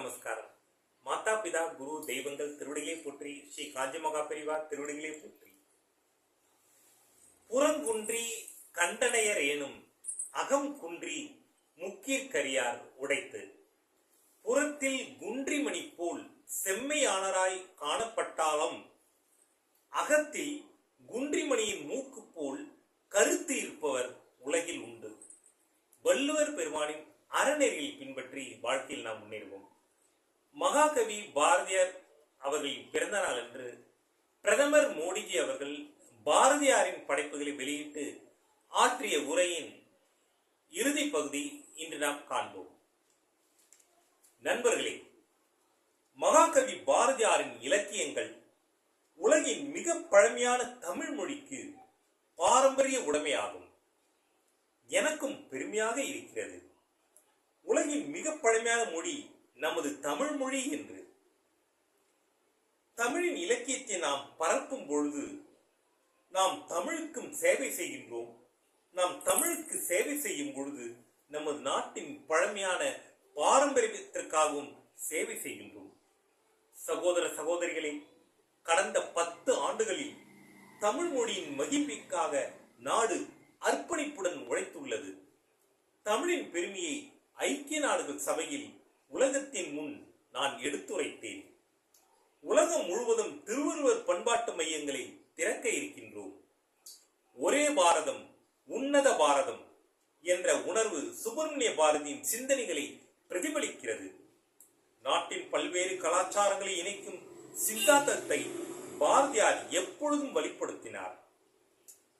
நமஸ்காரம். மாதா பிதா குரு தெய்வங்கள் திருவடிகளை போற்றி ஸ்ரீ காஞ்சிமகா பெரிவா திருவடிகளை போற்றி. புறங்குன்றி கண்டனையர் ஏனும் அகம் குன்றி முக்கீர்கரியார் உடைத்து. புறத்தில் குன்றிமணி போல் செம்மையானராய் காணப்பட்டாலும் அகத்தில் குன்றிமணியின் மூக்கு போல் கருத்து இருப்பவர் உலகில் உண்டு. வள்ளுவர் பெருமானின் அறநெறியை பின்பற்றி வாழ்க்கையில் நாம் முன்னேறுவோம். மகாகவி பாரதியார் அவர்களின் பிறந்த நாள் அன்று பிரதமர் மோடிஜி அவர்கள் பாரதியாரின் படைப்புகளை வெளியிட்டு ஆற்றிய உரையின் இறுதி பகுதி இன்று நாம் காண்போம். நண்பர்களே மகாகவி பாரதியாரின் இலக்கியங்கள் உலகின் மிக பழமையான தமிழ் மொழிக்கு பாரம்பரிய உடைமையாகும் எனக்கும் பெருமையாக இருக்கிறது. உலகின் மிக பழமையான மொழி நமது தமிழ் மொழி என்று. தமிழின் இலக்கியத்தை நாம் பரப்பும் பொழுது நாம் தமிழுக்கும் சேவை செய்கின்றோம். நாம் தமிழுக்கு சேவை செய்யும் பொழுது நமது நாட்டின் பழமையான பாரம்பரியத்திற்காகவும் சேவை செய்கின்றோம். சகோதர சகோதரிகளே கடந்த பத்து ஆண்டுகளில் தமிழ் மொழியின் மகிழ்ச்சிக்காக நாடு அர்ப்பணிப்புடன் உழைத்துள்ளது. தமிழின் பெருமையை ஐக்கிய நாடுகள் சபையில் உலகத்தின் முன் நான் எடுத்துரைத்தேன். உலகம் முழுவதும் திருவள்ளுவர் பண்பாட்டு மையங்களை திறக்க இருக்கின்றோம். ஒரே பாரதம் உன்னத பாரதம் என்ற உணர்வு சுப்பிரமணிய பாரதியின் சிந்தனைகளை பிரதிபலிக்கிறது. நாட்டின் பல்வேறு கலாச்சாரங்களை இணைக்கும் சித்தாந்தத்தை பாரதியார் எப்பொழுதும் வழிப்படுத்தினார்.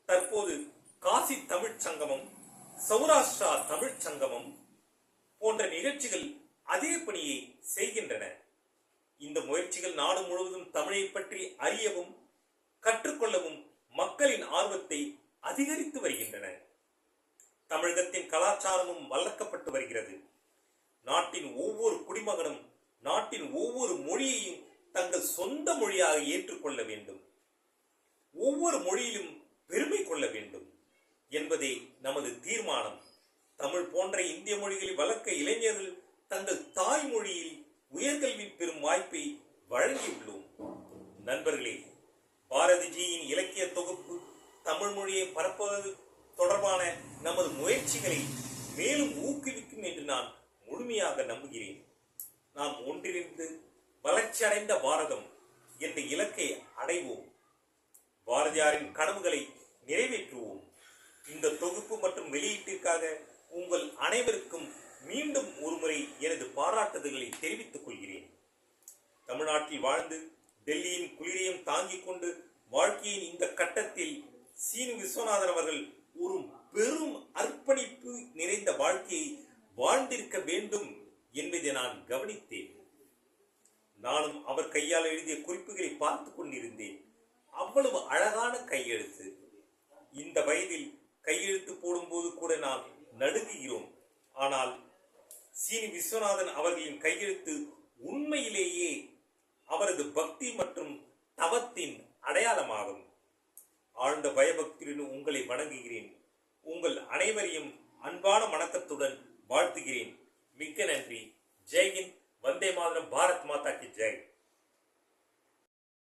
தற்போது காசி தமிழ்ச் சங்கமம் சௌராஷ்டிரா தமிழ்ச் சங்கமம் போன்ற நிகழ்ச்சிகள் அதே பணியை செய்கின்றன. இந்த முயற்சிகள் நாடு முழுவதும் தமிழை பற்றி அறியவும் கற்றுக்கொள்ளவும் மக்களின் ஆர்வத்தை அதிகரித்து வருகின்றன. தமிழகத்தின் கலாச்சாரமும் வளர்க்கப்பட்டு வருகிறது. நாட்டின் ஒவ்வொரு குடிமகனும் நாட்டின் ஒவ்வொரு மொழியையும் தங்கள் சொந்த மொழியாக ஏற்றுக்கொள்ள வேண்டும். ஒவ்வொரு மொழியிலும் பெருமை கொள்ள வேண்டும் என்பதே நமது தீர்மானம். தமிழ் போன்ற இந்திய மொழிகளை வளர்க்க இளைஞர்கள் தங்கள் தாய்மொழியில் உயர்கல்வி பெறும் வாய்ப்பை வழங்கியுள்ளோம். நண்பர்களே பாரதிஜியின் இலக்கிய தொகுப்பு தமிழ் மொழியை பரப்புவது தொடர்பான நமது முயற்சிகளை மேலும் ஊக்குவிக்கும் என்று நான் முழுமையாக நம்புகிறேன். நாம் ஒன்றிணைந்து வளர்ச்சியடைந்த பாரதம் என்ற இலக்கை அடைவோம். பாரதியாரின் கனவுகளை நிறைவேற்றுவோம். இந்த தொகுப்பு மற்றும் வெளியீட்டிற்காக உங்கள் அனைவருக்கும் மீண்டும் ஒருமுறை எனது பாராட்டுதல்களை தெரிவித்துக் கொள்கிறேன். தமிழ்நாட்டில் வாழ்ந்து டெல்லியின் குளிரையும் தாங்கிக் கொண்டு வாழ்க்கையின் இந்த கட்டத்தில் சீனு விஸ்வநாதன் அவர்கள் ஒரு பெரும் அர்ப்பணிப்பு நிறைந்த வாழ்க்கையை வாழ்ந்திருக்க வேண்டும் என்பதை நான் கவனித்தேன். நானும் அவர் கையால் எழுதிய குறிப்புகளை பார்த்து கொண்டிருந்தேன். அவ்வளவு அழகான கையெழுத்து. இந்த வயதில் கையெழுத்து போடும்போது கூட நாம் நடுங்குகிறோம். ஆனால் சீனி விஸ்வநாதன் அவர்களின் கையெழுத்து உண்மையிலேயே அவரது பக்தி மற்றும் தவத்தின் அடையாளமாகும். ஆழ்ந்த பயபக்தியுடன் உங்களை வணங்குகிறேன். உங்கள் அனைவரையும் அன்பான வணக்கத்துடன் வாழ்த்துகிறேன். மிக்க நன்றி. ஜெய்ஹிந்த். வந்தே மாதரம். பாரத் மாதா கி ஜெய்.